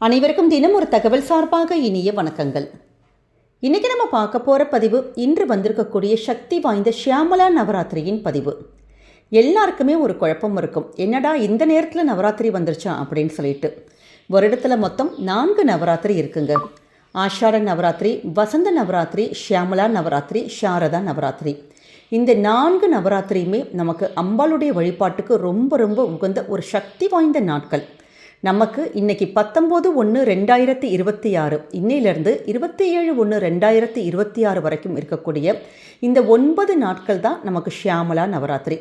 அனைவருக்கும் தினம் ஒரு தகவல் சார்பாக இனிய வணக்கங்கள். இன்றைக்கி நம்ம பார்க்க போகிற பதிவு இன்று வந்திருக்கக்கூடிய சக்தி வாய்ந்த ஷியாமலா நவராத்திரியின் பதிவு. எல்லாருக்குமே ஒரு குழப்பம் இருக்கும். என்னடா இந்த நேரத்தில் நவராத்திரி வந்துருச்சா அப்படின்னு சொல்லிட்டு. வருடத்தில் மொத்தம் நான்கு நவராத்திரி இருக்குங்க. ஆஷாட நவராத்திரி வசந்த நவராத்திரி ஷியாமலா நவராத்திரி ஷாரதா நவராத்திரி. இந்த நான்கு நவராத்திரியுமே நமக்கு அம்பாளுடைய வழிபாட்டுக்கு ரொம்ப ரொம்ப உகந்த ஒரு சக்தி வாய்ந்த நாட்கள். நமக்கு இன்னைக்கு பத்தொம்போது ஒன்று ரெண்டாயிரத்தி இருபத்தி ஆறு இன்னையிலேருந்து இருபத்தி ஏழு ஒன்று ரெண்டாயிரத்தி இருபத்தி ஆறு வரைக்கும் இருக்கக்கூடிய இந்த ஒன்பது நாட்கள் தான் நமக்கு ஷியாமலா நவராத்திரி.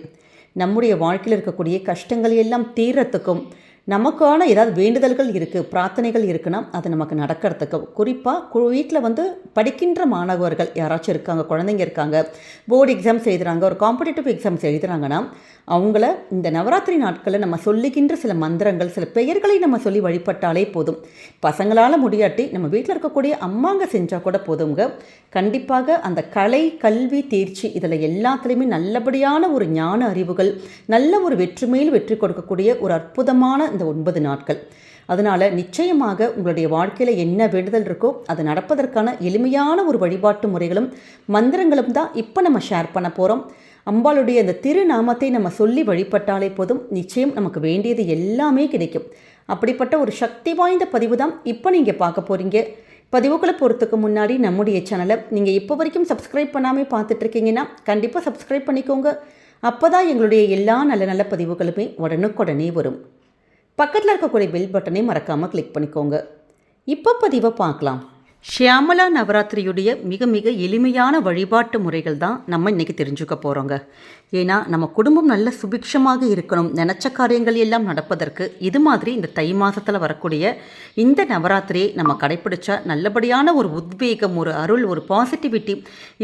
நம்முடைய வாழ்க்கையில் இருக்கக்கூடிய கஷ்டங்கள் எல்லாம் தீரத்துக்கும் நமக்கான ஏதாவது வேண்டுதல்கள் இருக்குது பிரார்த்தனைகள் இருக்குன்னா அது நமக்கு நடக்கிறதுக்கு குறிப்பாக வீட்டில் வந்து படிக்கின்ற மாணவர்கள் யாராச்சும் இருக்காங்க குழந்தைங்க இருக்காங்க போர்டு எக்ஸாம்ஸ் எழுதுகிறாங்க ஒரு காம்படிட்டிவ் எக்ஸாம்ஸ் எழுதுகிறாங்கன்னா அவங்கள இந்த நவராத்திரி நாட்களில் நம்ம சொல்லுகின்ற சில மந்திரங்கள் சில பெயர்களை நம்ம சொல்லி வழிபட்டாலே போதும். பசங்களால் முடியாட்டி நம்ம வீட்டில் இருக்கக்கூடிய அம்மாங்க செஞ்சால் கூட போதுங்க கண்டிப்பாக அந்த கலை கல்வி தேர்ச்சி இதில் எல்லாத்துலேயுமே நல்லபடியான ஒரு ஞான அறிவுகள் நல்ல ஒரு வெற்றி மேல் வெற்றி கொடுக்கக்கூடிய ஒரு அற்புதமான இந்த ஒன்பது நாட்கள். அதனால் நிச்சயமாக உங்களுடைய வாழ்க்கையில் என்ன வேண்டுதல் இருக்கோ அது நடப்பதற்கான எளிமையான ஒரு வழிபாட்டு முறைகளும் மந்திரங்களும் தான் இப்போ நம்ம ஷேர் பண்ண போகிறோம் அம்பாளுடைய அந்த திருநாமத்தை நம்ம சொல்லி வழிபட்டாலே போதும் நிச்சயம் நமக்கு வேண்டியது எல்லாமே கிடைக்கும். அப்படிப்பட்ட ஒரு சக்தி வாய்ந்த பதிவு தான் இப்போ நீங்கள் பார்க்க போகிறீங்க பதிவுகளை போகிறதுக்கு முன்னாடி நம்முடைய சேனலை நீங்கள் இப்போ வரைக்கும் சப்ஸ்கிரைப் பண்ணாமல் பார்த்துட்ருக்கீங்கன்னா கண்டிப்பாக சப்ஸ்கிரைப் பண்ணிக்கோங்க. அப்போ தான் எங்களுடைய எல்லா நல்ல நல்ல பதிவுகளுமே உடனுக்குடனே வரும். பக்கத்தில் இருக்கக்கூடிய பெல் பட்டனை மறக்காமல் கிளிக் பண்ணிக்கோங்க. இப்போ பதிவை பார்க்கலாம். ஷியாமலா நவராத்திரியுடைய மிக மிக எளிமையான வழிபாட்டு முறைகள் தான் நம்ம இன்றைக்கி தெரிஞ்சுக்க போகிறோங்க ஏன்னா நம்ம குடும்பம் நல்ல சுபிக்ஷமாக இருக்கணும். நினச்ச காரியங்கள் எல்லாம் நடப்பதற்கு இது மாதிரி இந்த தை மாதத்தில் வரக்கூடிய இந்த நவராத்திரியை நம்ம கடைப்பிடிச்சா நல்லபடியான ஒரு உத்வேகம் ஒரு அருள் ஒரு பாசிட்டிவிட்டி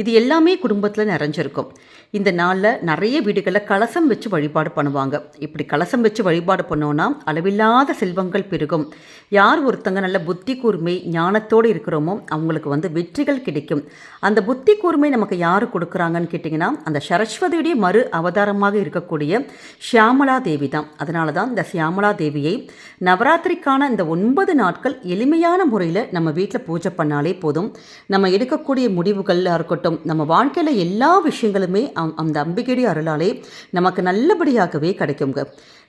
இது எல்லாமே குடும்பத்தில் நிறைஞ்சிருக்கும். இந்த நாளில் நிறைய வீடுகளில் கலசம் வச்சு வழிபாடு பண்ணுவாங்க. இப்படி கலசம் வச்சு வழிபாடு பண்ணோன்னா அளவில்லாத செல்வங்கள் பெருகும். யார் ஒருத்தங்க நல்ல புத்தி கூர்மை ஞானத்தோடு இருக்கிறோமோ அவங்களுக்கு வந்து வெற்றிகள் கிடைக்கும். அந்த புத்தி கூர்மை நமக்கு யார் கொடுக்குறாங்கன்னு கேட்டிங்கன்னா அந்த சரஸ்வதியுடைய மறு அவதாரமாக இருக்கக்கூடிய ஷியாமலா தேவி தான். அதனால தான் இந்த ஷியாமலா தேவியை நவராத்திரிக்கான இந்த ஒன்பது நாட்கள் எளிமையான முறையில் நம்ம வீட்டில் பூஜை பண்ணாலே போதும். நம்ம எடுக்கக்கூடிய முடிவுகளாக இருக்கட்டும் நம்ம வாழ்க்கையில் எல்லா விஷயங்களுமே அந்த அம்பிகையுடைய அருளாலே நமக்கு நல்லபடியாகவே கிடைக்குங்க.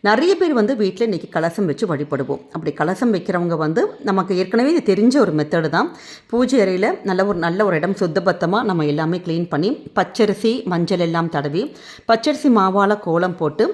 நிறைய பேர் வந்து வீட்டில் இன்றைக்கி கலசம் வச்சு வழிபடுவோம். அப்படி கலசம் வைக்கிறவங்க வந்து நமக்கு ஏற்கனவே இது தெரிஞ்ச ஒரு மெத்தடு தான். பூஜை அறையில் நல்ல ஒரு நல்ல ஒரு இடம் சுத்தபத்தமாக நம்ம எல்லாமே க்ளீன் பண்ணி பச்சரிசி மஞ்சள் எல்லாம் தடவி பச்சரிசி மாவால் கோலம் போட்டு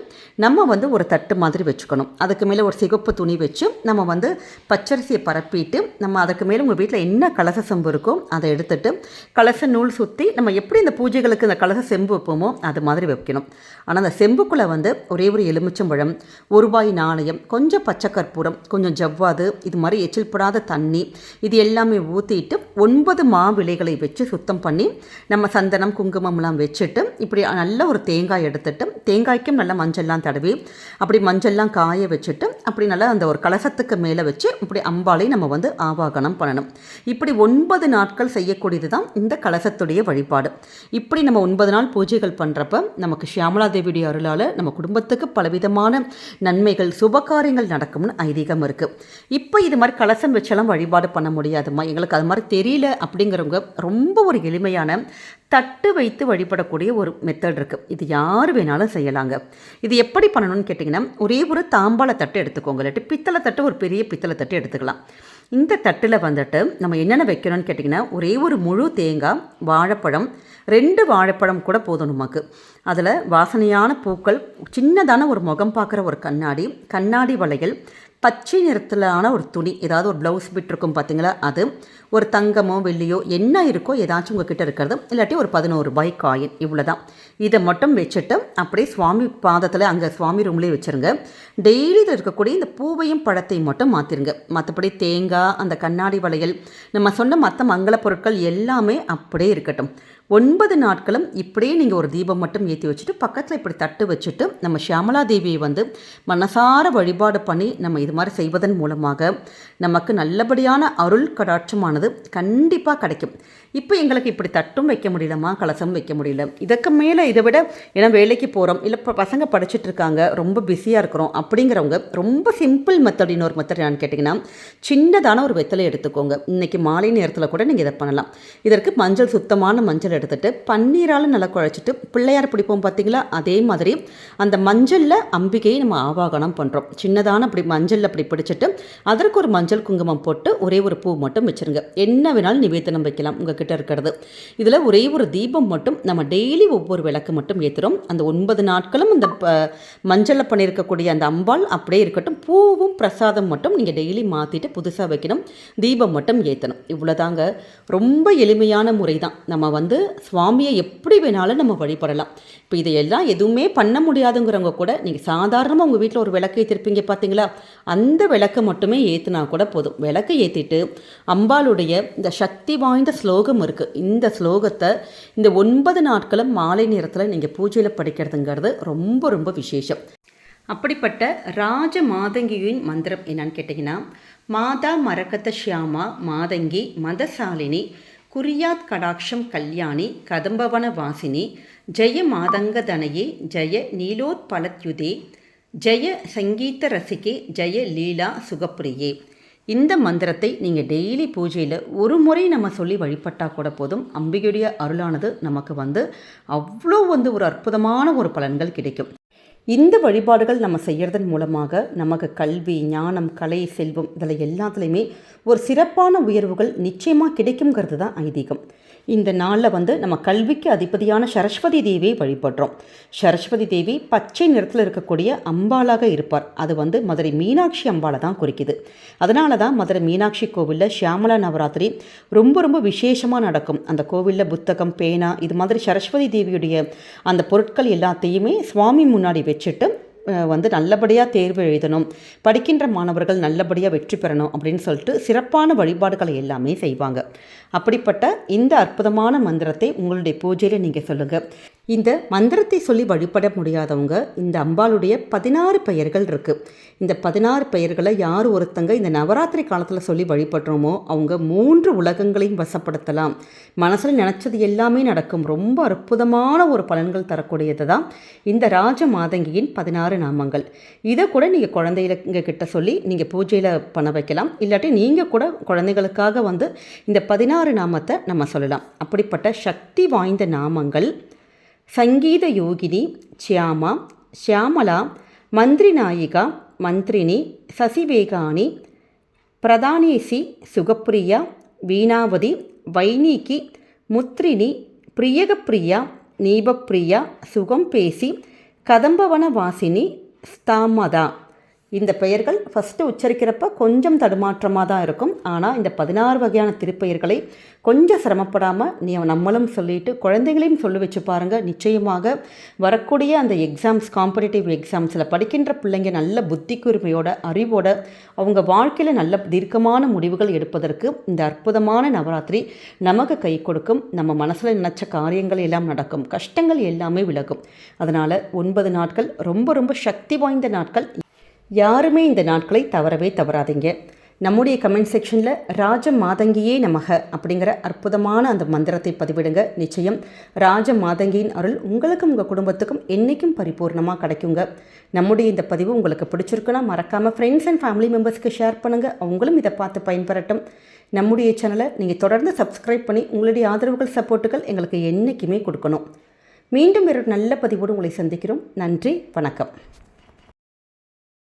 நம்ம வந்து ஒரு தட்டு மாதிரி வச்சுக்கணும். அதுக்கு மேலே ஒரு சிகப்பு துணி வச்சு நம்ம வந்து பச்சரிசியை பரப்பிட்டு நம்ம அதுக்கு மேலே உங்கள் வீட்டில் என்ன கலச செம்பு இருக்கோ அதை எடுத்துட்டு கலச நூல் சுற்றி நம்ம எப்படி இந்த பூஜைகளுக்கு இந்த கலச செம்பு வைப்போமோ அது மாதிரி வைக்கணும். ஆனால் அந்த செம்புக்குள்ளே வந்து ஒரே ஒரு எலுமிச்சம்பழம் ஒரு ரூபாய் நாணயம் கொஞ்சம் பச்சை கற்பூரம் கொஞ்சம் ஜவ்வாது இது மாதிரி எச்சில் படாத தண்ணி இது எல்லாமே ஊற்றிட்டு ஒன்பது மாவிளைகளை வச்சு சுத்தம் பண்ணி நம்ம சந்தனம் குங்குமம்லாம் வச்சுட்டு இப்படி நல்ல ஒரு தேங்காய் எடுத்துட்டு தேங்காய்க்கும் நல்லா மஞ்சள்லாம் தடவி அப்படி மஞ்சள்லாம் காய வச்சுட்டு அப்படி நல்லா அந்த ஒரு கலசத்துக்கு மேலே வச்சு இப்படி அம்பாலை நம்ம வந்து ஆவாகனம் பண்ணணும். இப்படி ஒன்பது நாட்கள் செய்யக்கூடியது தான் இந்த கலசத்துடைய வழிபாடு. இப்படி நம்ம ஒன்பது நாள் பூஜைகள் பண்ணுறப்ப நமக்கு ஷியாமலா தேவியுடைய அருளால் நம்ம குடும்பத்துக்கு பலவிதமான நன்மைகள் சுபகாரியங்கள் நடக்கும்னு ஐதீகம் இருக்குது இப்போ இது மாதிரி கலசம் வச்செல்லாம் வழிபாடு பண்ண முடியாதுமா எங்களுக்கு அது மாதிரி தெரியல அப்படிங்கிறவங்க ரொம்ப ஒரு எளிமையான தட்டு வைத்து வழிபடக்கூடிய ஒரு மெத்தட் இருக்குது இது யார் வேணாலும் செய்யலாங்க. இது எப்படி பண்ணணும்னு கேட்டிங்கன்னா ஒரே ஒரு தாம்பாள தட்டு எடுத்துக்கோங்க. இல்லாட்டி பித்தளை தட்டு ஒரு பெரிய பித்தளை தட்டு எடுத்துக்கலாம். இந்த தட்டில் வந்துட்டு நம்ம என்னென்ன வைக்கணும்னு கேட்டிங்கன்னா ஒரே ஒரு முழு தேங்காய் வாழைப்பழம் ரெண்டு வாழைப்பழம் கூட போதும் நமக்கு அதில் வாசனையான பூக்கள் சின்னதான ஒரு முகம் பார்க்குற ஒரு கண்ணாடி கண்ணாடி வளையல் பச்சை நிறத்திலான ஒரு துணி ஏதாவது ஒரு ப்ளவுஸ் பிட் இருக்கும் பார்த்தீங்களா அது ஒரு தங்கமோ வெள்ளியோ என்ன இருக்கோ ஏதாச்சும் உங்ககிட்ட இருக்கிறது. இல்லாட்டி ஒரு பதினோரு ரூபாய் காயின் இவ்வளோ தான் இதை மட்டும் வச்சுட்டு அப்படியே சுவாமி பாதத்தில் அங்கே சுவாமி ரூம்லேயே வச்சுருங்க. டெய்லி இதில் இருக்கக்கூடிய இந்த பூவையும் பழத்தையும் மட்டும் மாற்றிருங்க மற்றபடி தேங்காய் அந்த கண்ணாடி வளையல் நம்ம சொன்ன மற்ற மங்கள பொருட்கள் எல்லாமே அப்படியே இருக்கட்டும். ஒன்பது நாட்களும் இப்படியே நீங்கள் ஒரு தீபம் மட்டும் ஏற்றி வச்சுட்டு பக்கத்தில் இப்படி தட்டு வச்சுட்டு நம்ம ஷியாமலா தேவியை வந்து மனசார வழிபாடு பண்ணி நம்ம இது மாதிரி செய்வதன் மூலமாக நமக்கு நல்லபடியான அருள் கடாட்சமானது கண்டிப்பாக கிடைக்கும். இப்போ எங்களுக்கு இப்படி தட்டும் வைக்க முடியலம்மா கலசம் வைக்க முடியல. இதுக்கு மேலே இதை விட ஏன்னா வேலைக்கு போகிறோம் இல்லை இப்போ பசங்க படிச்சுட்டு இருக்காங்க ரொம்ப பிஸியாக இருக்கிறோம் அப்படிங்கிறவங்க ரொம்ப சிம்பிள் மெத்தட் இன்னொரு மெத்தட் என்னன்னு கேட்டிங்கன்னா சின்னதான ஒரு வெத்தலை எடுத்துக்கோங்க. இன்றைக்கி மாலை நேரத்தில் கூட நீங்கள் இதை பண்ணலாம். இதற்கு மஞ்சள் சுத்தமான மஞ்சள் எடுத்துட்டு பன்னீரால் நல்லா குழைச்சிட்டு பிள்ளையார் பிடிப்போம் பார்த்தீங்களா அதே மாதிரி அந்த மஞ்சளில் அம்பிகையை நம்ம ஆவாகனம் பண்ணுறோம் சின்னதான அப்படி மஞ்சளில் அப்படி பிடிச்சிட்டு அதற்கு ஒரு மஞ்சள் குங்குமம் போட்டு ஒரே ஒரு பூ மட்டும் வச்சுருங்க. என்ன வேணாலும் நிவேதனம் வைக்கலாம் உங்ககிட்ட இருக்கிறது. இதில் ஒரே ஒரு தீபம் மட்டும் நம்ம டெய்லி ஒவ்வொரு விளக்கு மட்டும் ஏற்றுறோம் அந்த ஒன்பது நாட்களும் அந்த மஞ்சளில் பண்ணியிருக்கக்கூடிய அந்த அம்பாள் அப்படியே இருக்கட்டும். பூவும் பிரசாதம் மட்டும் நீங்கள் டெய்லி மாற்றிட்டு புதுசாக வைக்கணும். தீபம் மட்டும் ஏற்றணும் இவ்வளோதாங்க ரொம்ப எளிமையான முறை தான் நம்ம வந்து சுவாமியை எப்படி வேணாலும் நம்ம வழிபடலாம். இப்போ இதையெல்லாம் எதுவுமே பண்ண முடியாதுங்கிறவங்க கூட நீங்கள் சாதாரணமாக உங்கள் வீட்டில் ஒரு விளக்கு ஏற்றிருப்பீங்க பார்த்தீங்களா அந்த விளக்கை மட்டுமே ஏற்றினா கூட போதும். விளக்கை ஏற்றிட்டு அம்பாளுடைய இந்த சக்தி வாய்ந்த ஸ்லோகம் இருக்குது இந்த ஸ்லோகத்தை இந்த ஒன்பது நாட்களும் மாலை நேரத்தில் நீங்கள் பூஜையில் படிக்கிறதுங்கிறது ரொம்ப ரொம்ப விசேஷம். அப்படிப்பட்ட ராஜ மாதங்கியின் மந்திரம் என்னன்னு கேட்டிங்கன்னா மாதா மரக்கத்த ஷியாமா மாதங்கி மதசாலினி குரியாத் கடாட்சம் கல்யாணி கதம்பவன வாசினி ஜெய மாதங்கதனையே ஜெய நீலோத்பலத்யுதே ஜெய சங்கீத ரசிகே ஜெய லீலா சுகப்பிரியே. இந்த மந்திரத்தை நீங்கள் டெய்லி பூஜையில் ஒரு முறை நம்ம சொல்லி வழிபட்டால் கூட போதும். அம்பிகையுடைய அருளானது நமக்கு வந்து அவ்வளோ வந்து ஒரு அற்புதமான ஒரு பலன்கள் கிடைக்கும். இந்த வழிபாடுகள் நம்ம செய்கிறதன் மூலமாக நமக்கு கல்வி ஞானம் கலை செல்வம் இதில் எல்லாத்துலேயுமே ஒரு சிறப்பான உயர்வுகள் நிச்சயமாக கிடைக்குங்கிறது தான் ஐதீகம். இந்த நாளில் வந்து நம்ம கல்விக்கு அதிபதியான சரஸ்வதி தேவியை வழிபடுறோம். சரஸ்வதி தேவி பச்சை நிறத்தில் இருக்கக்கூடிய அம்பாளாக இருப்பார். அது வந்து மதுரை மீனாட்சி அம்பாளை தான் குறிக்குது. அதனால தான் மதுரை மீனாட்சி கோவிலில் ஷியாமலா நவராத்திரி ரொம்ப ரொம்ப விசேஷமாக நடக்கும். அந்த கோவிலில் புத்தகம் பேனா இது மாதிரி சரஸ்வதி தேவியுடைய அந்த பொருட்கள் எல்லாத்தையுமே சுவாமி முன்னாடி வச்சுட்டு வந்து நல்லபடியாக தேர்வு எழுதணும். படிக்கின்ற மாணவர்கள் நல்லபடியாக வெற்றி பெறணும் அப்படின்னு சொல்லிட்டு சிறப்பான வழிபாடுகளை எல்லாமே செய்வாங்க. அப்படிப்பட்ட இந்த அற்புதமான மந்திரத்தை உங்களுடைய பூஜையில் நீங்கள் சொல்லுங்கள் இந்த மந்திரத்தை சொல்லி வழிபட முடியாதவங்க இந்த அம்பாளுடைய பதினாறு பெயர்கள் இருக்குது இந்த பதினாறு பெயர்களை யார் ஒருத்தங்க இந்த நவராத்திரி காலத்தில் சொல்லி வழிபடுறோமோ அவங்க மூன்று உலகங்களையும் வசப்படுத்தலாம். மனசில் நினச்சது எல்லாமே நடக்கும். ரொம்ப அற்புதமான ஒரு பலன்கள் தரக்கூடியது தான் இந்த ராஜ மாதங்கியின் பதினாறு நாமங்கள். இதை கூட நீங்கள் குழந்தைங்க கிட்ட சொல்லி நீங்கள் பூஜையில் பண்ண வைக்கலாம். இல்லாட்டி நீங்கள் கூட குழந்தைகளுக்காக வந்து இந்த பதினாறு நாமத்தை நம்ம சொல்லலாம். அப்படிப்பட்ட சக்தி வாய்ந்த நாமங்கள் சங்கீத யோகினி சியாமா ஷியாமலா மந்திரி நாயிகா மந்திரினி சசிவேகாணி பிரதானேசி சுகப்பிரியா வீணாவதி வைனிகி முத்ரினி பிரியகப்பிரியா நீபப்பிரியா சுகம் பேசி கதம்பவன வாசினி ஸ்தாமதா இந்த பெயர்கள் ஃபஸ்ட்டு உச்சரிக்கிறப்ப கொஞ்சம் தடுமாற்றமாக தான் இருக்கும். ஆனால் இந்த பதினாறு வகையான திருப்பெயர்களை கொஞ்சம் சிரமப்படாமல் நீ நம்மளும் சொல்லிட்டு குழந்தைகளையும் சொல்லி வச்சு பாருங்கள் நிச்சயமாக வரக்கூடிய அந்த எக்ஸாம்ஸ் காம்படிட்டிவ் எக்ஸாம்ஸில் படிக்கின்ற பிள்ளைங்க நல்ல புத்திக்குரிமையோட அறிவோட அவங்க வாழ்க்கையில் நல்ல தீர்க்கமான முடிவுகள் எடுப்பதற்கு இந்த அற்புதமான நவராத்திரி நமக்கு கை கொடுக்கும். நம்ம மனசில் நினச்ச காரியங்கள் எல்லாம் நடக்கும். கஷ்டங்கள் எல்லாமே விலகும். அதனால் ஒன்பது நாட்கள் ரொம்ப ரொம்ப சக்தி வாய்ந்த நாட்கள். யாருமே இந்த நாட்களை தவறவே தவறாதீங்க. நம்முடைய கமெண்ட் செக்ஷனில் ராஜ மாதங்கியே நமக அப்படிங்கிற அற்புதமான அந்த மந்திரத்தை பதிவிடுங்க. நிச்சயம் ராஜ மாதங்கியின் அருள் உங்களுக்கும் உங்கள் குடும்பத்துக்கும் என்றைக்கும் பரிபூர்ணமாக கிடைக்குங்க. நம்முடைய இந்த பதிவு உங்களுக்கு பிடிச்சிருக்குன்னா மறக்காமல் ஃப்ரெண்ட்ஸ் அண்ட் ஃபேமிலி மெம்பர்ஸ்க்கு ஷேர் பண்ணுங்கள் அவங்களும் இதை பார்த்து பயன்பெறட்டும். நம்முடைய சேனலை நீங்கள் தொடர்ந்து சப்ஸ்கிரைப் பண்ணி உங்களுடைய ஆதரவுகள் சப்போர்ட்டுகள் எங்களுக்கு என்றைக்குமே கொடுக்கணும். மீண்டும் ஒரு நல்ல பதிவோடு உங்களை சந்திக்கிறோம். நன்றி வணக்கம்.